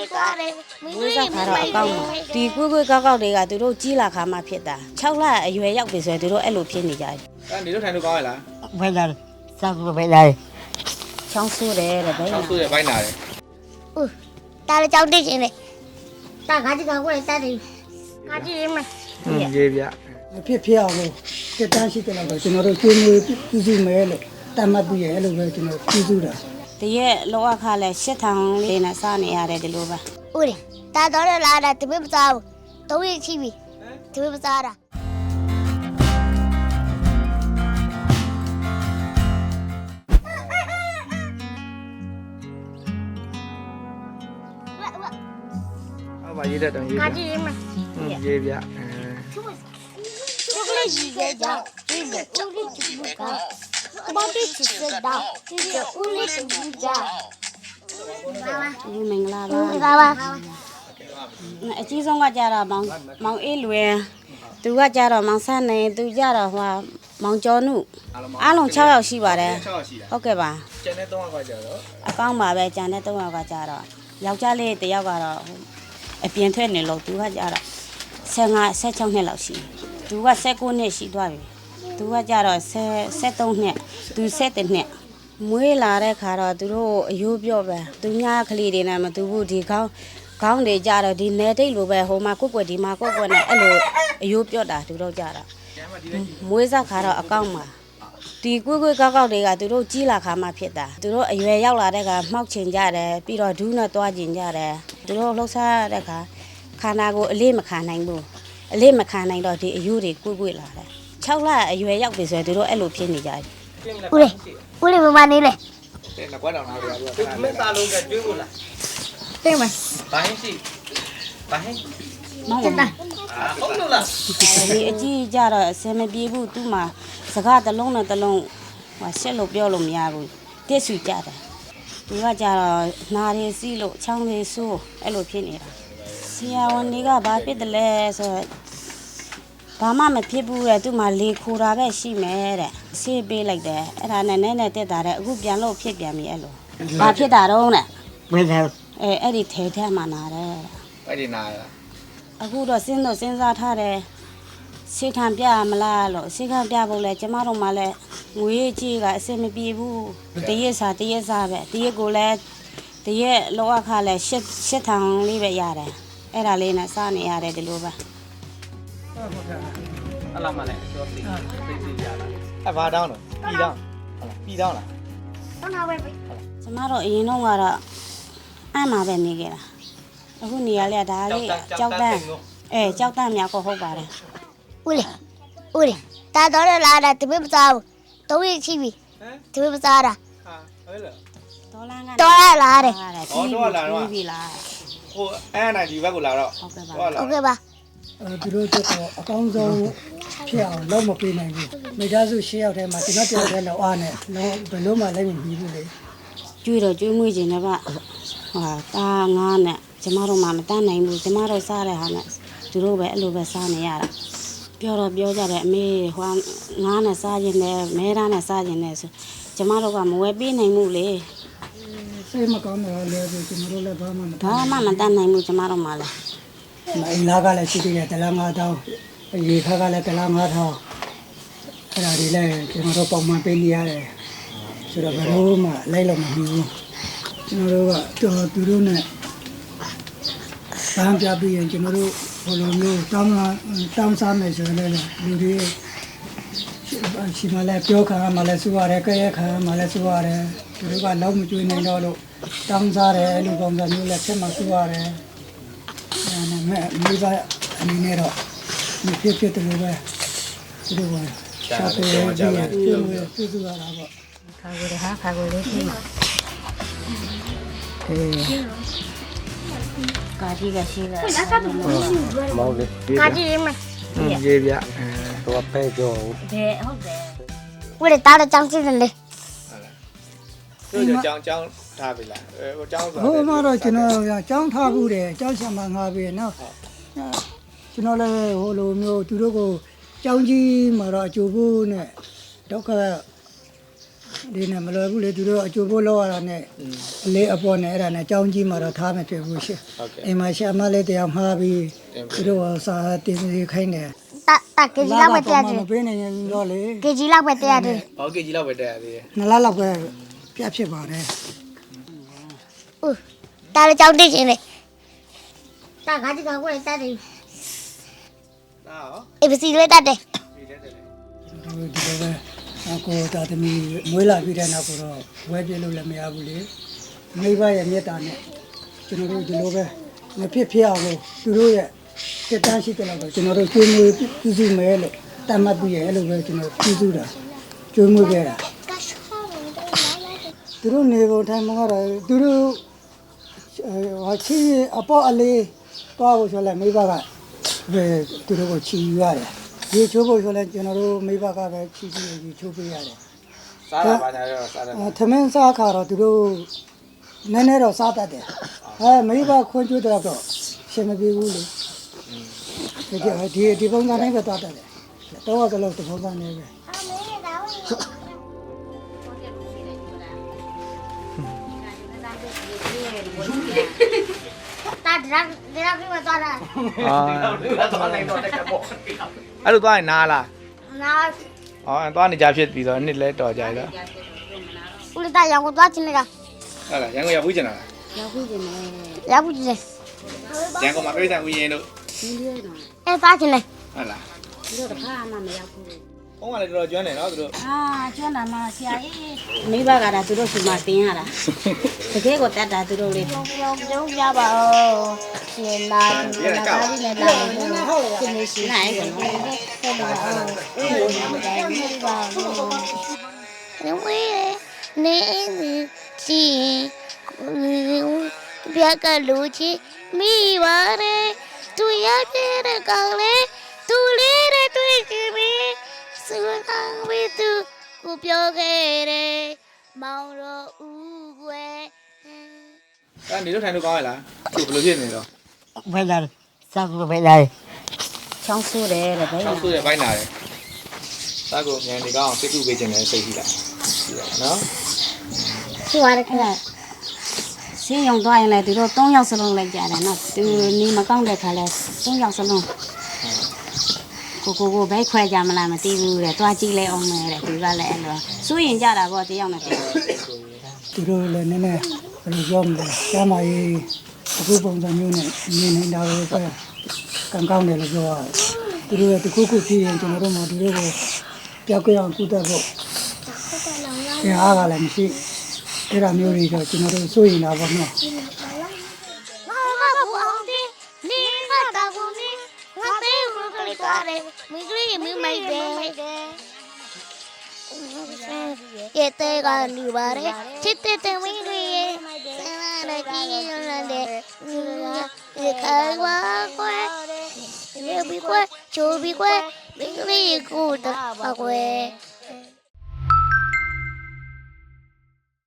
မွေးစားခါတော့အကောင်းပါဒီကွေးကွေးကောက်ကောက်တွေကသူတို့ကြီးလာခါမှဖြစ်တာ6လအရွယ်ရောက်ပြီဆိုရင်သူတို့အဲ့လိုဖြစ်နေကြတယ်အဲ့နေလို့ထိုင်လို့ကောင်းရလားဘယ်လာစားဖို့ဘယ်လာချောင်းဆိုးတယ်တဲ့ဘယ်ဆောနာက်ဆိုးရပိုင်းနာတယ်တားကြောက်တိတ်ရှင်လေတားခါကြီးကကိုယ်တားတယ်ခါကြီးမရေးပြမဖြစ်ဖြစ်အောင်လို့တက်တန်းရှိတယ်လို့ကျွန်တော်တို့ကျွေးမွေးပြုစုမယ်လို့တတ်မှတ်ပြီးရအဲ့လိုပဲကျွန်တော်ပြုစုတာ တရက်လောအခါလဲရှစ်ထောင်လေးနဲ့စနေရတယ်ဒီလိုပဲဦးတယ်တားတော့လာတာတပည့်မစားဘူးသုံးရချိပြီတပည့်မစားတာဟုတ်ပါရေးတတ်တော့ရေးခါပြကြီးမရေးပြအဲချိုကလေးကြီးကကြော က်ဒီလိုဦးလေးချစ်ဘူးကဘာတိချစ်စတာဒီလိုဦးလေးချစ်ဘူးကဘာဒီမင်္ဂလာပါဘာဘာအကြီးဆုံးကကြတော့မောင်မောင်အေးလွယ်သူကကြတော့မောင်ဆန်းနေသူကြတော့ဟိုမောင်ကျော်နုအားလုံး6ယောက်ရှိပါတယ်6ရှိတာဟုတ်ကဲ့ပါကျန်တဲ့3ယောက်ကကြတော့အကောင်းပါပဲကြံတဲ့၃ယောက်ကကြတော့ယောက်ျားလေးတစ်ယောက်ကတော့အပြင်ထွက်နေလို့သူကကြတော့15 16နှစ်လောက်ရှိတယ်သူက19နှစ်ရှိသွားပြီ သူကကြတော့73နှစ်သူ7နှစ်မွေးလာတဲ့ခါတော့သူတို့အယိုးပြော့ပဲသူများကလေးတွေနဲ့မတူဘူးဒီကောင်းခေါင်းတွေကြတော့ဒီနယ်တိတ်လိုပဲဟိုမှာကွက်ကွက်ဒီမှာကွက်ကွက်နဲ့အဲ့လိုအယိုးပြော့တာသူတို့ကြတော့မွေးစားခါတော့အကောင်းပါဒီကွေးကွေးကောက်ကောက်တွေကသူတို့ကြီးလာခါမှဖြစ်တာသူတို့အရွယ်ရောက်လာတဲ့ကမှောက်ချင်ကြတယ်ပြီးတော့ဒူးနဲ့တွားကျင်ကြတယ်သူတို့လှုပ်ရှားတဲ့ခါခန္ဓာကိုယ်အလေးမခံနိုင်ဘူးအလေးမခံနိုင်တော့ဒီအယူတွေကွေးကွေးလာတယ် 6လအရွယ်ရောက်ပြီဆိုရင်သူတို့အဲ့လိုဖြစ်နေကြတယ်ဦးလေးဦးလေးမမနေလေတဲ့ကွက်တောင်လာပြပြခမင်းသားလုံးကကျွေးဖို့လားတင်မဘာဟင်းရှိဘာဟင်းမောင်းပါအာဟုတ်လို့လားဒီအကြီးကြတော့အစင်မပြေဘူးသူ့မှာစကားတစ်လုံးနဲ့တစ်လုံးဟိုဆက်လို့ပြောလို့မရဘူးတစ်ဆူကြတယ်သူကကြတော့နားရည်စီးလို့ချောင်းလေးဆိုးအဲ့လိုဖြစ်နေတာဆရာဝန်တွေကဘာဖြစ်တယ်လဲဆိုတော့ ဘာမှမဖြစ်ဘူးတဲ့သူ့မှာလေခိုတာပဲရှိမယ်တဲ့ဆေးပေးလိုက်တယ်အဲ့ဒါနဲ့နဲနဲတက်တာတဲ့အခုပြန်လို့ဖြစ်ပြန်ပြီအဲ့လိုဘာဖြစ်တာတော့တဲ့ဘယ်လာအဲအဲ့ဒီထဲထဲမှာနာတယ်တဲ့အဲ့ဒီနာလားအခုတော့စဉ်းတော့စဉ်းစားထားတယ်ဆေးခံပြရမလားလို့ဆေးခံပြဖို့လဲကျမတို့မှလည်းငွေကြီးကအစင်မပြေဘူးတရက်စာတရက်စာပဲတရက်ကိုလည်းတရက်လောအခါလဲရှစ်ရှစ်ထောင်လေးပဲရတယ်အဲ့ဒါလေးနဲ့စားနေရတယ်ဒီလိုပဲ အဲ့လားမလဲပြောသိသိသိရလားအဲ့ဘာတောင်းတော့ပြီးတောင်းပြီးတောင်းလားတော့နာပဲပဲကျမတို့အရင်တော့ကတော့အမ်းမှာပဲနေခဲ့တာအခုနေရလေဒါလေးကြောက်တန်းအဲကြောက်တန်းများကိုဟုတ်ပါတယ်ဦးလေးဦးလေးတားတော့လာတာတပည့်မစားဘူးသုံးရချိပြီတပည့်မစားတာဟာဟုတ်လားဒေါ်လာကတော့ရလာတယ်ပြီးပြီလားဟိုအဲ့နိုင်ဒီဘက်ကိုလာတော့ဟုတ်ကဲ့ပါဟုတ်လားဟုတ်ကဲ့ပါ အဲသူတို့တက်တော့အကောင်းဆုံးဖြစ်အောင်လုပ်မပေးနိုင်ဘူးမိသားစုရှင်းရောက်တဲ့မှာကျွန်တော်တယောက်တည်းလောက်အားနဲ့လုံးဘယ်လို့မှလည်းမပြီးဘူးလေကျွေးတော့ကျွေးမွေးခြင်းနဲ့ကဟာတာငါးနဲ့ကျမတို့မှမတတ်နိုင်ဘူးကျမတို့စားတဲ့ဟာနဲ့သူတို့ပဲအဲ့လိုပဲစားနေရတာပြောတော့ပြောကြတယ်အမေဟိုငါးနဲ့စားခြင်းနဲ့မဲသားနဲ့စားခြင်းနဲ့ဆိုကျမတို့ကမဝယ်ပေးနိုင်ဘူးလေစိတ်မကောင်းတော့လည်းကျွန်တော်တို့လည်းဘာမှမဘာမှမတတ်နိုင်ဘူးကျမတို့မှလည်း အိမ်သားကလည်းရှိသေးတယ်တလားငါးတောင်းရေခါကလည်းတလားငါးထောင်းအဲ့ဒါတွေလည်းကျွန်တော်တို့ပုံမှန်ပေးနေရတယ်ဆိုတော့ဘယ်လို့မှလိုက်လို့မပြီးဘူးကျွန်တော်တို့ကတော့သူတို့နဲ့တမ်းပြပြီးရင်ကျွန်တော်တို့ဘယ်လိုမျိုးတောင်းလာတောင်းစားမယ်ဆိုရင်လည်းလူတွေရှိမလဲပြောခံမှလည်းစိုးရတယ်ကြဲခံမှလည်းစိုးရတယ်သူတို့ကလောက်မကျွေးနိုင်တော့လို့တောင်းစားတယ်အဲ့လိုပုံစံမျိုးလည်းဖြစ်မှစိုးရတယ် အဲ့ဒါမဲ့မိဘအနေနဲ့တော့ဒီဖြစ်ဖြစ်တယ်လို့ပဲသူတို့ကရှာပေးရကြတယ်ပြုလို့ပြုစုရတာပေါ့ခါကိုရဟာခါကိုလေးထိမှာအေးကာကြီးကရှိတာမောင်လေးခါကြီးမရေးပြအဲတော့ပဲကြောဘယ် ဟုတ်တယ်ဦးလေးတားတော့ကြောင်းကြည့်တယ်လေသူကြောင်းကြောင်းထားပြီလားအဲဟိုကြောင်းဆိုဟိုမှာတော့ကျွန်တော်ကကြောင်းထားဘူးတယ်ကြောင်းဆံမငါပြီနော်ကျွန်တော်လည်းဟိုလိုမျိုးသူတို့ကိုကြောင်းကြီးမှာတော့အကျိုးဖို့နဲ့ဒုက္ခဒီနဲ့မလွယ်ဘူးလေသူတို့အကျိုးဖို့လောက်ရတာနဲ့အလေးအပေါ်နဲ့အဲ့ဒါနဲ့ကြောင်းကြီးမှာတော့ထားမဖြစ်ဘူးရှင်ဟုတ်ကဲ့အိမ်မှာရှာမလေးတရားမှားပြီးသူတို့ကစာတင်စီခိုင်းတယ်တာတာကေဂျီလောက်ပဲတက်ရတယ်မပေးနိုင်ရင်တော့လေကေဂျီလောက်ပဲတက်ရတယ်ဘောကကြီးလောက်ပဲတက်ရသေးတယ်နှစ်လလောက်ပဲပြတ်ဖြစ်ပါတယ် ဦးတာလည်းကြောင်းတက်ရှင်လေတာခါကြီးကကိုယ်တက်တယ်ဒါရောအေဘစီလေးတက်တယ်ဒီတက်တယ်လေဒီလိုပဲအကိုတာသမီမွေးလာပြီးတဲ့နောက်ကတော့ဝဲပြလို့လည်းမရဘူးလေမိဘရဲ့မေတ္တာနဲ့ကျွန်တော်တို့ဒီလိုပဲမဖြစ်ဖြစ်အောင်လို့သူတို့ရဲ့စက်တန်းရှိတယ်လို့ပဲကျွန်တော်တို့ကျွေးမွေးပြုစုမယ်လို့တတ်မှတ်ပြီးရဲ့အဲ့လိုပဲကျွန်တော်ပြုစုတာကျွေးမွေးခဲ့တာသူတို့နေကုန်ထိုင်မှာကတော့သူတို့ ဟာချီအပေါ်အလေးတွားဖို့ဆိုလဲမိဘကပဲသူတို့ကိုချီယူရတယ်ရေချိုးဖို့ဆိုလဲကျွန်တော်တို့မိဘကပဲချီပြီးရေချိုးပေးရတယ်စားတာပါညာရောစားတယ်အဲသမင်းစားခါတော့သူတို့နည်းနည်းတော့စားတတ်တယ်အဲမိဘခွန်ကျွတ်တော့တော့ရှင်မပြေဘူးလေဒီဒီဒီပုံစံတိုင်းပဲသွားတတ်တယ်တော့ကလည်းဒီပုံစံနဲ့ပဲ တာဒရာဒရာပြီးမသွားတာအာသွားနိုင်တော့တက်ကပေါ့အဲ့လိုသွားရင်နားလားနာအော်သွားနေကြဖြစ်ပြီးတော့နှစ်လဲတော်ကြရတော့ဦးလေးတာရောင်ကိုသွားချင်နေတာဟုတ်လားရန်ကုန်ရောက်ဘူးကျင်လားရောက်ပြီနေရဘူးကြီးလေရန်ကုန်မှာပြိဿဥယျာဉ်တို့ဒီလေးတော့အဲသွားချင်တယ်ဟုတ်လားဒီတော့တစ်ခါမှမရောက်ဘူး ဘုံကလည်းတော်တော်ကျွမ်းတယ်နော်သူတို့အာကျွမ်းတာမှဆရာကြီးမိဘကတာသူတို့စီမှာတင်ရတာတကယ်ကိုတတ်တာသူတို့လေးပြောပြောပြောပြပါဦးရှင်လာရှင်လာပါလိမ့်မယ်လာမယ်ရှင်နေရှင်နိုင်ကောနော်ဆက်ပါဦးဦးလို့တယ်ဒီပါဦးဝေးနေနေချီပြကလူချီမိပါရဲသူရပြတဲ့ကောင်လေးသူလေးတဲ့တွေ့ကြည့်ပြီစူနာဝေသူ ကိုပြောခဲ့တယ်မောင်တော်ဦးကွယ်အဲ့နေလို့ထိုင်လို့ကောင်းရလားသူဘယ်လိုဖြစ်နေတော့ဘယ်လာစားဖို့ဘယ်လာချောင်းဆိုးတယ်တဲ့ဘယ်ဆောနာက်ဆိုးတဲ့ဘိုင်းလာတယ်သားကိုမြန်နေကောင်းစိတ်ကူပေးခြင်းနဲ့စိတ်ရှိတာရှိတာနော်ရှိပါတယ်ခင်ဗျာဆင်းရုံသွားရင်လည်းသူတို့၃ယောက်စလုံးလိုက်ကြတယ်နော်သူနေမကောင်းတဲ့ခါလဲ၃ယောက်စလုံး ကိုကိုကိုဘိုက်ခွဲကြမလားမသိဘူးတဲ့သွားကြည့်လိုက်အောင်မယ်တဲ့သူကလည်းအဲ့လိုစိုးရင်ကြတာပေါ့တယောက်နဲ့တယောက်သူတို့လည်းနည်းနည်းဘယ်လိုပြောမလဲကျမ်းမာရေးအခုပုံစံမျိုးနဲ့နေနေတာပဲပဲကံကောင်းတယ်လို့ပြောရတယ်သူတို့ရဲ့တခုခုဖြစ်ရင်ကျွန်တော်တို့မှသူတို့ကိုပြောက်ကြအောင်ကုသဖို့ကျန်အားကလည်းမရှိအဲ့ဒါမျိုးတွေတော့ကျွန်တော်တို့စိုးရင်တာပေါ့နော် ရဲ့တဲ့ကနေပါရဲချစ်တဲ့တမင်းတွေရဲ့ဆန္ဒနဲ့ကြီးရတဲ့ဒီခိုင်ဝါကွယ်ရေဘီကွယ်ချိုဘီကွယ်မိကလေးကိုတော့ကွယ်